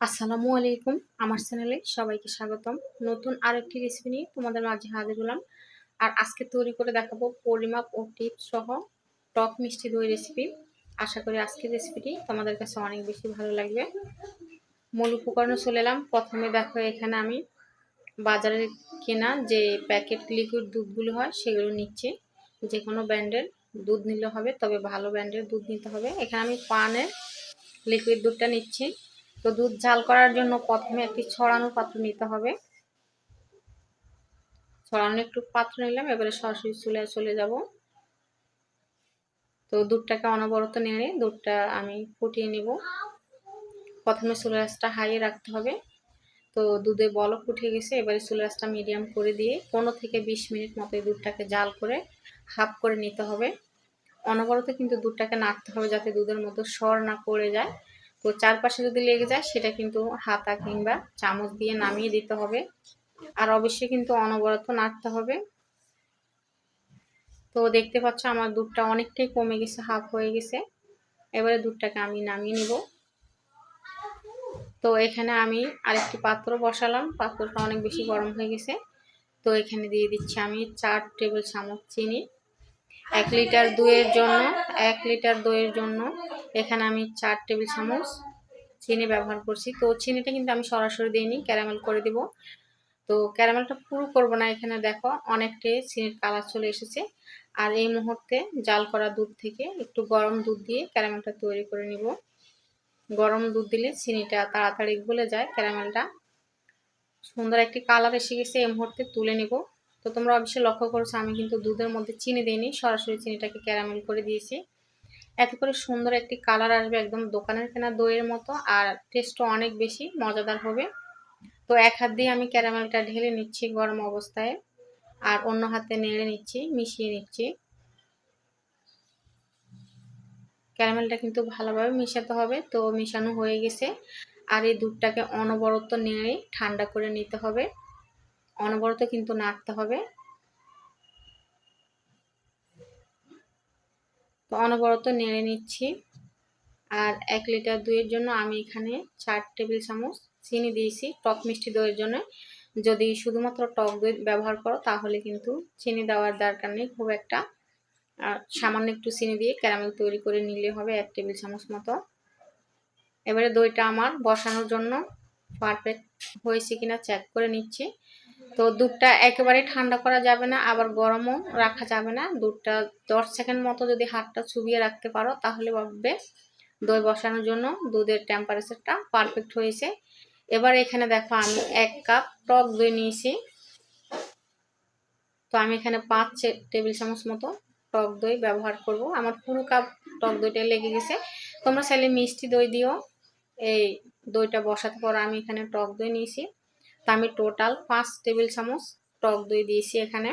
আসসালামু আলাইকুম, আমার চ্যানেলে সবাইকে স্বাগতম। নতুন আরেকটি রেসিপি নিয়ে তোমাদের মাঝে হাজির হলাম। আর আজকে তৈরি করে দেখাবো পরিমাপ ও টিপস সহ টক মিষ্টি দই রেসিপি আশা করি আজকের রেসিপিটি তোমাদের কাছে অনেক বেশি ভালো লাগবে। মূল উপকরণে চলে এলাম। প্রথমে দেখো এখানে আমি বাজারে কেনা যে প্যাকেট লিকুইড দুধগুলো হয়, সেগুলো নিচ্ছি। যে কোনো ব্র্যান্ডের দুধ নিলে হবে, তবে ভালো ব্র্যান্ডের দুধ নিতে হবে। এখানে আমি পানের লিকুইড দুধটা নিচ্ছি। তো দুধ জাল করার জন্য প্রথমে একটি ছড়ানো পাত্র নিতে হবে। ছড়ানো একটু পাত্র নিলাম, এবারে সরাসরি চুলে চলে যাব। তো দুধটাকে অনবরত নেড়ে দুধটা আমি ফুটিয়ে নেব। প্রথমে চুলে রাসটা হাইয়ে রাখতে হবে। তো দুধে বলক উঠে গেছে, এবারে চুলে রাসটা মিডিয়াম করে দিয়ে পনেরো থেকে বিশ মিনিট মতো এই দুধটাকে জাল করে হাফ করে নিতে হবে। অনবরত কিন্তু দুধটাকে নাড়তে হবে যাতে দুধের মতো সর না পড়ে যায়। তো চারপাশে যদি লেগে যায়, সেটা কিন্তু হাতা কিংবা চামচ দিয়ে নামিয়ে দিতে হবে। আর অবশ্যই কিন্তু অনবরত নাড়তে হবে। তো দেখতে পাচ্ছ আমার দুধটা অনেকটাই কমে গেছে, হাফ হয়ে গেছে। এবারে দুধটাকে আমি নামিয়ে নিব। তো এখানে আমি আরেকটি পাত্র বসালাম। পাত্রটা অনেক বেশি গরম হয়ে গেছে। তো এখানে দিয়ে দিচ্ছি আমি চার টেবিল চামচ চিনি। এক লিটার দইয়ের জন্য, এক লিটার দইয়ের জন্য। এখানে আমি চার টেবিল চামচ চিনি ব্যবহার করছি। তো চিনিটা কিন্তু আমি সরাসরি দিইনি, ক্যারামেল করে দিব। তো ক্যারামেলটা পুরো করব না এখানে, দেখো অনেকটাই চিনির কালার চলে এসেছে। আর এই মুহূর্তে জাল করা দুধ থেকে একটু গরম দুধ দিয়ে ক্যারামেলটা তৈরি করে নিব। গরম দুধ দিলে চিনিটা তাড়াতাড়ি গলে যায়, ক্যারামেলটা। সুন্দর একটি কালার এসে গেছে, এই মুহূর্তে তুলে নিব। তো তোমরা অবশ্যই লক্ষ্য করছ, আমি কিন্তু দুধের মধ্যে চিনি দিইনি, সরাসরি চিনিটাকে ক্যারামেল করে দিয়েছি। এত করে সুন্দর একটি কালার আসবে একদম দোকানের কেনা দইয়ের মতো, আর টেস্টও অনেক বেশি, মজাদার হবে। তো এক হাত দিয়ে আমি ক্যারামেলটা ঢেলে নিচ্ছি গরম অবস্থায়, আর অন্য হাতে নেড়ে নিচ্ছি, মিশিয়ে নিচ্ছি। ক্যারামেলটা কিন্তু ভালোভাবে মিশাতে হবে, তো মিশানো হয়ে গেছে, আর এই দুধটাকে অনবরত নেড়ে ঠান্ডা করে নিতে হবে। অনবরত কিন্তু নাড়তে হবে। তো অনবরত নেড়ে নিচ্ছি। আর এক লিটার দইয়ের জন্য আমি এখানে চার টেবিল চামচ চিনি দিয়েছি, টক মিষ্টি দইয়ের জন্য। যদি শুধুমাত্র টক দই ব্যবহার করো, তাহলে কিন্তু চিনি দেওয়ার দরকার নেই। খুব একটা, আর সামান্য একটু চিনি দিয়ে ক্যারামেল তৈরি করে নিলে হবে এক টেবিল চামচ মতো। এবারে দইটা আমার বসানোর জন্য পারফেক্ট হয়েছে কিনা চেক করে নিচ্ছি। তো দুধটা একেবারে ঠান্ডা করা যাবে না, আবার গরমও রাখা যাবে না। দুধটা দশ সেকেন্ড মতো যদি হাতটা চুবিয়ে রাখতে পারো, তাহলে ভাববে দই বসানোর জন্য দুধের টেম্পারেচারটা পারফেক্ট হয়েছে। এবার এখানে দেখো আমি এক কাপ টক দই নিয়েছি। তো আমি এখানে পাঁচ টেবিল চামচ মতো টক দই ব্যবহার করব। আমার পুরো কাপ টক দইটা লেগে গেছে। তোমরা চাইলে মিষ্টি দই দিও এই দইটা বসাতে পর। আমি এখানে টক দই নিয়েছি। তো আমি টোটাল পাঁচ টেবিল চামচ টক দই দিয়েছি এখানে।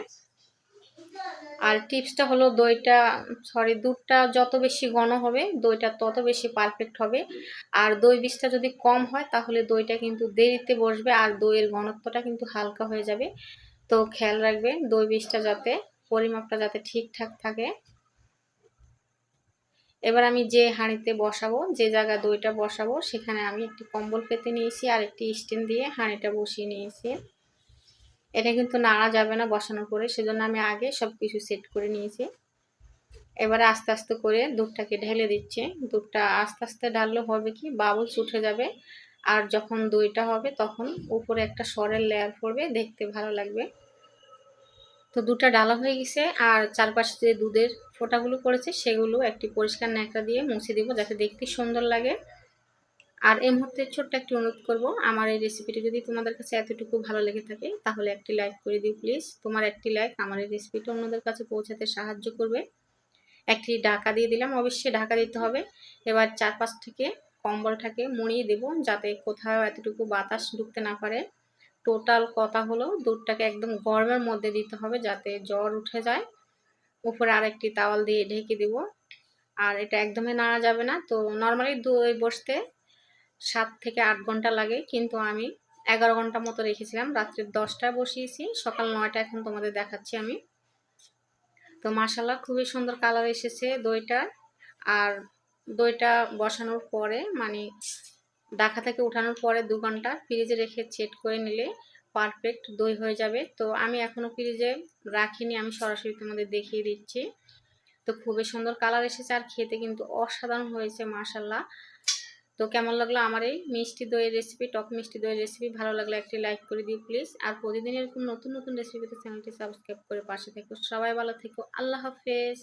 আর টিপসটা হলো দইটা সরি দুধটা যত বেশি ঘন হবে, দইটা তত বেশি পারফেক্ট হবে। আর দই বিষটা যদি কম হয়, তাহলে দইটা কিন্তু দেরিতে বসবে আর দইয়ের ঘনত্বটা কিন্তু হালকা হয়ে যাবে। তো খেয়াল রাখবে দই বিষটা যাতে, পরিমাপটা যাতে ঠিকঠাক থাকে। এবার আমি যে হাঁড়িতে বসাবো, যে জায়গা দইটা বসাবো, সেখানে আমি একটি কম্বল পেতে নিয়েছি আর একটি স্টেন দিয়ে হাঁড়িটা বসিয়ে নিয়েছি। এটা কিন্তু নাড়া যাবে না বসানোর পরে, সেজন্য আমি আগে সব কিছু সেট করে নিয়েছি। এবারে আস্তে আস্তে করে দুধটাকে ঢেলে দিচ্ছে। দুধটা আস্তে আস্তে ঢাললে হবে কি বাবুলস উঠে যাবে আর যখন দইটা হবে তখন উপরে একটা সরের লেয়ার পড়বে, দেখতে ভালো লাগবে। তো দুটা ডালা হয়ে গেছে, আর চারপাশে যে দুধের ফোঁটাগুলো পড়েছে সেগুলো একটি পরিষ্কার ন্যাকড়া দিয়ে মুছে দেবো যাতে দেখতে সুন্দর লাগে। আর এই মুহূর্তে ছোট্ট একটি অনুরোধ করব, আমার এই রেসিপিটি যদি তোমাদের কাছে এতটুকু ভালো লেগে থাকে, তাহলে একটি লাইক করে দিও প্লিজ তোমার একটি লাইক আমার এই রেসিপিটা অন্যদের কাছে পৌঁছাতে সাহায্য করবে। একটি ঢাকা দিয়ে দিলাম, অবশ্যই ঢাকা দিতে হবে। এবার চারপাশ থেকে কম্বলটাকে মুড়িয়ে দেব যাতে কোথাও এতটুকু বাতাস ঢুকতে না পারে। টোটাল কথা হলো? দুধটাকে একদম গরমের মধ্যে দিতে হবে যাতে জ্বর উঠে যায়। উপরে আরেকটি তাওয়াল দিয়ে ঢেকে দেব। আর এটা একদমই নাড়া যাবে না। তো নর্মালি দই বসতে সাত থেকে আট ঘণ্টা লাগে। কিন্তু আমি এগারো ঘণ্টা মতো রেখেছিলাম। রাত্রে দশটায় বসিয়েছি। সকাল নয়টা এখন তোমাদের দেখাচ্ছি আমি। তো মাসাল্লাহ খুবই সুন্দর কালার এসেছে দইটার। আর দইটা বসানোর পরে মানে ডাকা থেকে উঠানোর পরে দু ঘণ্টা ফ্রিজে রেখে চেট করে নিলে পারফেক্ট দই হয়ে যাবে। তো আমি এখনও ফ্রিজে রাখিনি, আমি সরাসরি তোমাদের দেখিয়ে দিচ্ছি। তো খুবই সুন্দর কালার এসেছে আর খেতে কিন্তু অসাধারণ হয়েছে মাশাল্লাহ তো কেমন লাগল আমার এই মিষ্টি দইয়ের রেসিপি টক মিষ্টি দইয়ের রেসিপি ভালো লাগলে একটি লাইক করে দিও প্লিজ আর প্রতিদিন এরকম নতুন নতুন রেসিপিতে চ্যানেলটি সাবস্ক্রাইব করে পাশে থেকো। সবাই ভালো থেকো, আল্লাহ হাফেজ।